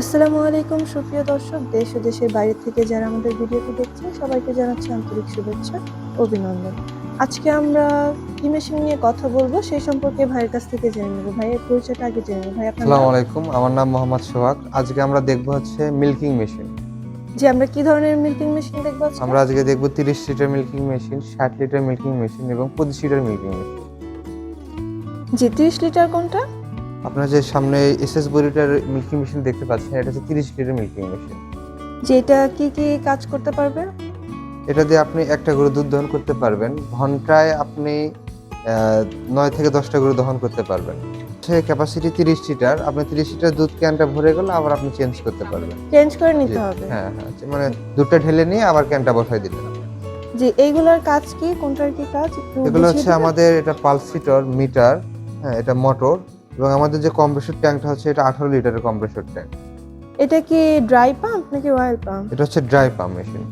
আসসালামু আলাইকুম সুপ্রিয় দর্শক। দেশ ও দেশের বাইরে থেকে যারা আমাদের ভিডিওটি দেখছেন সবাইকে জানাচ্ছি আন্তরিক শুভেচ্ছা অভিনন্দন। আজকে আমরা কি মেশিন নিয়ে কথা বলব সেই সম্পর্কে ভাইয়ের কাছ থেকে জেনে নেব। ভাইয়ের পরিচয়টা আগে জেনে নেব। ভাই আপনার আসসালামু আলাইকুম। আমার নাম মোহাম্মদ সোহাগ। আজকে আমরা দেখব হচ্ছে মিল্কিং মেশিন জি আমরা কি ধরনের মিল্কিং মেশিন দেখব? আমরা আজকে দেখব তিরিশ লিটার মিল্কিং মেশিন ষাট লিটার মিল্কিং মেশিন এবং পঁচিশ লিটার মিল্কিং মেশিন জি তিরিশ লিটার কোনটা? আপনারা যে সামনে এসএস বডিটার মিল্কিং মেশিন দেখতে পাচ্ছেন এটা হচ্ছে তিরিশ লিটার মিল্কিং মেশিন যে এটা কি কি কাজ করতে পারবে? এটা দিয়ে আপনি একটা গরু দুধ দহন করতে পারবেন। ঘন্টায় আপনি নয় থেকে দশটা গরু দহন করতে পারবেন। সে ক্যাপাসিটি তিরিশ লিটার আপনি তিরিশ লিটার দুধ ক্যানটা ভরে গেলে আবার আপনি চেঞ্জ করতে পারবেন। চেঞ্জ করে নিতে হবে। হ্যাঁ হ্যাঁ মানে দুধটা ঢেলে নিয়ে আবার ক্যানটা বসাই দিলেন জি এইগুলোর কাজ কি? কোনটার কি কাজ? এগুলো হচ্ছে আমাদের এটা পালসিটর মিটার হ্যাঁ এটা মোটর এবং আমাদের যে কম্প্রেসর ট্যাঙ্কটা হচ্ছে এটা আঠারো লিটারের কম্প্রেসর ট্যাঙ্ক। এটা কি ড্রাই পাম্প নাকি অয়েল পাম্প? এটা হচ্ছে ড্রাই পাম্প মেশিন।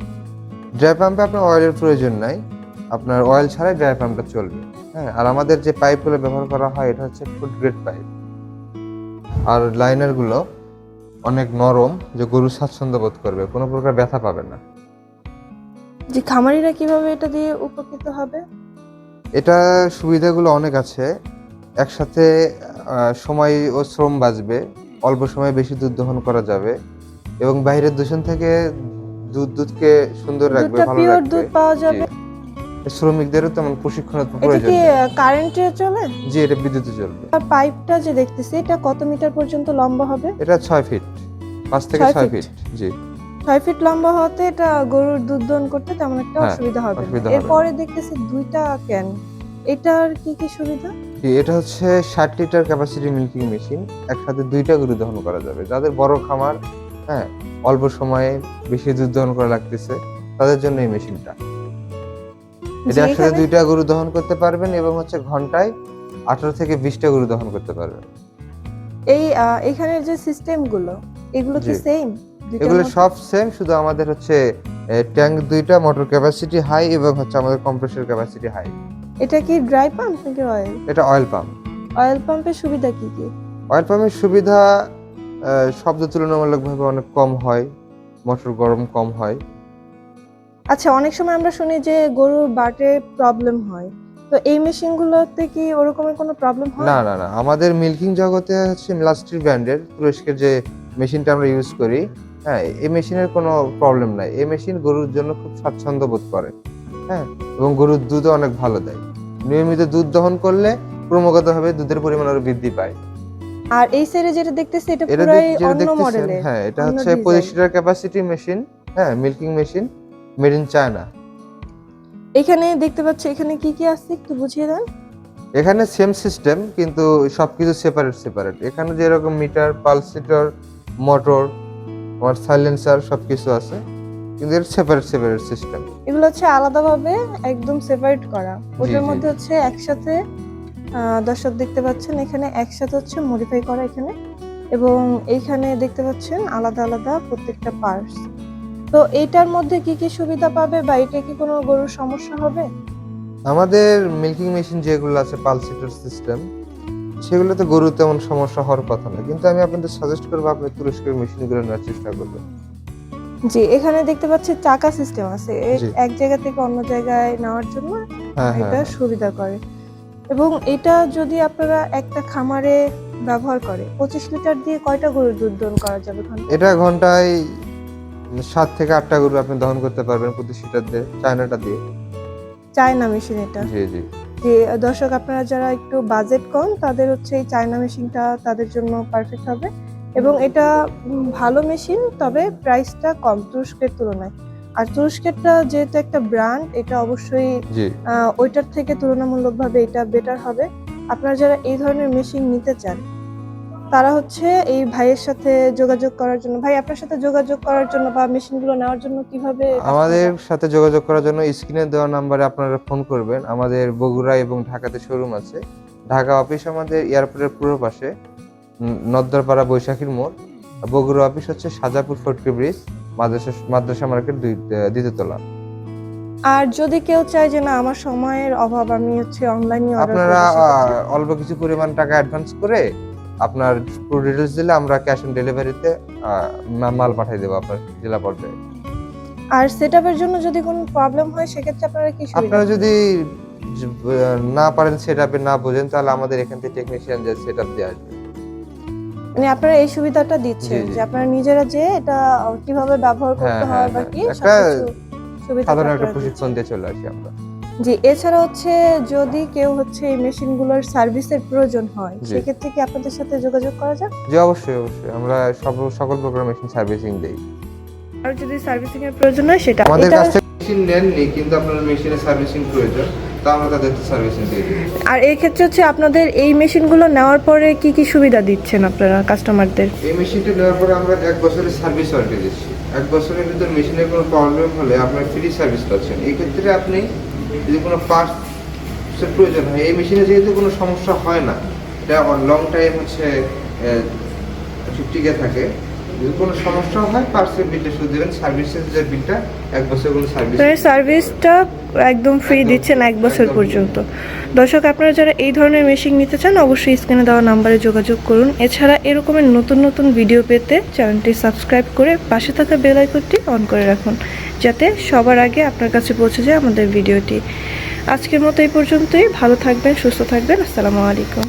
ড্রাই পাম্পে আপনার অয়েলের প্রয়োজন নাই। আপনার অয়েল ছাড়াই ড্রাই পাম্পটা চলবে। হ্যাঁ আর আমাদের যে পাইপগুলো ব্যবহার করা হয় এটা হচ্ছে ফুড গ্রেড পাইপ। আর লাইনারগুলো অনেক নরম যে গরু স্বাচ্ছন্দ্য বোধ করবে কোনো প্রকার ব্যথা পাবে না। যে খামারিরা কীভাবে এটা দিয়ে উপকৃত হবে? এটা সুবিধাগুলো অনেক আছে। একসাথে সময় ও শ্রম বাঁচবে অল্প সময়ে বেশি দুধ দহন করা যাবে এবং বাইরের দূষণ থেকে দুধ দুধকে সুন্দর রাখবে ভালো রাখবে। দুধ পাওয়া যাবে। শ্রমিকদেরও তেমন প্রশিক্ষণের এটা প্রয়োজন কি কারেন্টে চলে? জি এটা বিদ্যুতে চলবে। আর পাইপটা যে দেখতেছি এটা কত মিটার পর্যন্ত লম্বা হবে? এটা ছয় ফিট পাঁচ থেকে ছয় ছয় ফিট? ফিট জি। ছয় ফিট লম্বা হতে এটা গরুর দুধ দহন করতে তেমন একটা হ্যাঁ, অসুবিধা হবে। এরপরে দেখতেছি দুইটা ক্যান এটার কি কি সুবিধা? জি, এটা হচ্ছে ষাট লিটার ক্যাপাসিটি মিল্কিং মেশিন একসাথে দুইটা গরু দহন করা যাবে। যাদের বড় খামার হ্যাঁ অল্প সময়ে বেশি দুধ দহন করা লাগতেছে তাদের জন্য এই মেশিনটা এটা একসাথে দুইটা গরু দহন করতে পারবেন এবং হচ্ছে ঘন্টায় আঠারো থেকে বিশটা গরু দহন করতে পারবেন। এই আহ, এখানের যে সিস্টেমগুলো এগুলো কি সেম এগুলো সব সেম শুধু আমাদের হচ্ছে ট্যাঙ্ক দুইটা মোটর ক্যাপাসিটি হাই এবং হচ্ছে আমাদের কম্প্রেসর ক্যাপাসিটি হাই এটা কি ড্রাই পাম্প নাকি অয়েল এটা অয়েল পাম্প অয়েল পাম্পের সুবিধা কি কি? অয়েল পাম্পের সুবিধা শব্দ তুলনামূলকভাবে অনেক কম হয় মোটর গরম কম হয়। আচ্ছা অনেক সময় আমরা শুনি যে গরুর বাটে প্রবলেম হয়। তো এই মেশিনগুলোতে কি ওরকমের কোনো প্রবলেম হয়? না না না আমাদের মিল্কিং জগতে হচ্ছে মিলাস্ট্রি ব্র্যান্ডের তুরস্কের যে মেশিনটা আমরা ইউজ করি হ্যাঁ এই মেশিনের কোনো প্রবলেম নাই। এই মেশিন গরুর জন্য খুব স্বাচ্ছন্দ্য বোধ করে হ্যাঁ এবং গরুর দুধও অনেক ভালো দেয়। নিয়মিত দুধ দহন করলে ক্রমাগতভাবে দুধের পরিমাণ আরও বৃদ্ধি পায়। আর এই সাইডে যেটা দেখতেছি এটা পুরাই অন্য মডেলের হ্যাঁ এটা হচ্ছে design। পঁচিশ লিটার ক্যাপাসিটি মেশিন হ্যাঁ milking machine made in China এখানে দেখতে পাচ্ছি এখানে কি কি আছে একটু বুঝিয়ে দেন। এখানে সেম সিস্টেম কিন্তু সবকিছু সেপারেট সেপারেট এখানে যেরকম মিটার পালসিটর মোটর আমার সাইলেন্সার সবকিছু আছে। কিন্তু এর সেপারেট সেপারেট সিস্টেম এগুলো হচ্ছে আলাদাভাবে একদম সেপারেট করা। ওটার মধ্যে হচ্ছে একসাথে দর্শক দেখতে পাচ্ছেন এখানে একসাথে হচ্ছে মডিফাই করা এখানে। এবং এইখানে দেখতে পাচ্ছেন আলাদা আলাদা প্রত্যেকটা পার্টস তো এইটার মধ্যে কি কি সুবিধা পাবে বা এটা কি কোনো গরুর সমস্যা হবে? আমাদের মিল্কিং মেশিন যেগুলো আছে পালসিটর সিস্টেম সেগুলোতে গরু তেমন সমস্যা হওয়ার কথা না। কিন্তু আমি আপনাদের সাজেস্ট করব আপনি তুরস্কের মেশিনগুলো নেওয়ার চেষ্টা করবেন। জি এখানে দেখতে পাচ্ছি চাকা সিস্টেম আছে। এক জায়গা থেকে অন্য জায়গায় নেওয়ার জন্য হ্যাঁ এটা হ্যাঁ। সুবিধা করে। এবং এটা যদি আপনারা একটা খামারে ব্যবহার করে পঁচিশ লিটার দিয়ে কয়টা গরুর দুধ দহন করা যাবে? এটা ঘন্টায় সাত থেকে আটটা গরু আপনি দহন করতে পারবেন প্রতি সিটার দিয়ে চায়নাটা দিয়ে। চায়না মেশিন এটা। জি জি। যে দর্শক আপনারা যারা একটু বাজেট কম তাদের হচ্ছে এই চায়না মেশিনটা তাদের জন্য পারফেক্ট হবে। এবং এটা ভালো মেশিন তবে প্রাইসটা কম। তুরস্কের তুলনায়। আর তুরস্কেরটা যেহেতু একটা ব্র্যান্ড এটা অবশ্যই ওইটার থেকে তুলনামূলকভাবে এটা বেটার হবে। আপনারা যারা এই ধরনের মেশিন নিতে চান তারা হচ্ছে এই ভাইয়ের সাথে যোগাযোগ করার জন্য ভাই আপনার সাথে যোগাযোগ করার জন্য বা মেশিনগুলো নেওয়ার জন্য কীভাবে আমাদের সাথে যোগাযোগ করার জন্য স্ক্রিনে দেওয়া নাম্বারে আপনারা ফোন করবেন। আমাদের বগুড়া এবং ঢাকাতে শোরুম আছে। ঢাকা অফিস আমাদের এয়ারপোর্টের পূর্ব পাশে। নদ্দরপাড়া বৈশাখীর মোড়। বগুড়া অফিস হচ্ছে সাজাপুর ফটকি ব্রিজ মাদ্রাসা মাদ্রাসা মার্কেট দুই দ্বিতীয় তলা। আর যদি কেউ চায় যে না আমার সময়ের অভাব আমি হচ্ছে অনলাইনে আপনারা অল্প কিছু পরিমাণ টাকা অ্যাডভান্স করে আপনার পুরো ডিটেলস দিলে আমরা ক্যাশ অন ডেলিভারিতে মাল পাঠিয়ে দেবো আপনার জেলা পর্যায়ে। আর সেটআপের জন্য যদি কোনো প্রবলেম হয় সেক্ষেত্রে আপনারা কি আপনারা যদি না পারেন সেট না বোঝেন তাহলে আমাদের এখান থেকে টেকনিশিয়ান যে সেট আপ দিয়ে আসবে। মানে আপনারা এই সুবিধাটা দিচ্ছেন। যে আপনারা নিজেরা যে এটা কীভাবে ব্যবহার করতে হ্যাঁ, হয় হ্যাঁ, বা হ্যাঁ। কি সুবিধা সাধারণ একটা প্রশিক্ষণ দিয়ে চলে আসি আমরা জি এছাড়া হচ্ছে যদি কেউ হচ্ছে এই মেশিনগুলোর সার্ভিসের প্রয়োজন হয়। সেক্ষেত্রে কি আপনাদের সাথে যোগাযোগ করা যায় জি অবশ্যই অবশ্যই আমরা সব সকল প্রকার মেশিন সার্ভিসিং দেই আর যদি সার্ভিসিং এর প্রয়োজন হয় সেটা আমাদের কাছ থেকে মেশিন নেননি কিন্তু আপনার মেশিনের সার্ভিসিং প্রয়োজন তা আমরা তাদেরকে সার্ভিসিং দিয়ে দিই আর এই ক্ষেত্রে হচ্ছে আপনাদের এই মেশিনগুলো নেওয়ার পরে কি কি সুবিধা দিচ্ছেন আপনারা কাস্টমারদের এই মেশিনটা নেওয়ার পরে আমরা এক বছরের সার্ভিস ওয়ারেন্টি দিচ্ছি। এক বছরের ভিতর মেশিনের কোনো প্রবলেম হলে আপনার ফ্রি সার্ভিস পাচ্ছেন। এই ক্ষেত্রে আপনি যদি কোনো পার্টসের প্রয়োজন হয় এই মেশিনে যেহেতু কোনো সমস্যা হয় না এটা লং টাইম হচ্ছে টিকে থাকে যদি কোনো সমস্যা হয় পার্টসের বিলটা শুধু দেবেন। সার্ভিসের যে বিলটা এক বছর কোনো সার্ভিস আপনারা সার্ভিসটা একদম ফ্রি দিচ্ছেন এক বছর পর্যন্ত। দর্শক আপনারা যারা এই ধরনের মেশিন নিতে চান অবশ্যই স্ক্রিনে দেওয়া নাম্বারে যোগাযোগ করুন। এছাড়া এরকমের নতুন নতুন ভিডিও পেতে চ্যানেলটি সাবস্ক্রাইব করে পাশে থাকা বেল আইকনটি অন করে রাখুন যাতে সবার আগে আপনার কাছে পৌঁছে যায় আমাদের ভিডিওটি আজকের মতো এই পর্যন্তই। ভালো থাকবেন সুস্থ থাকবেন। আসসালামু আলাইকুম।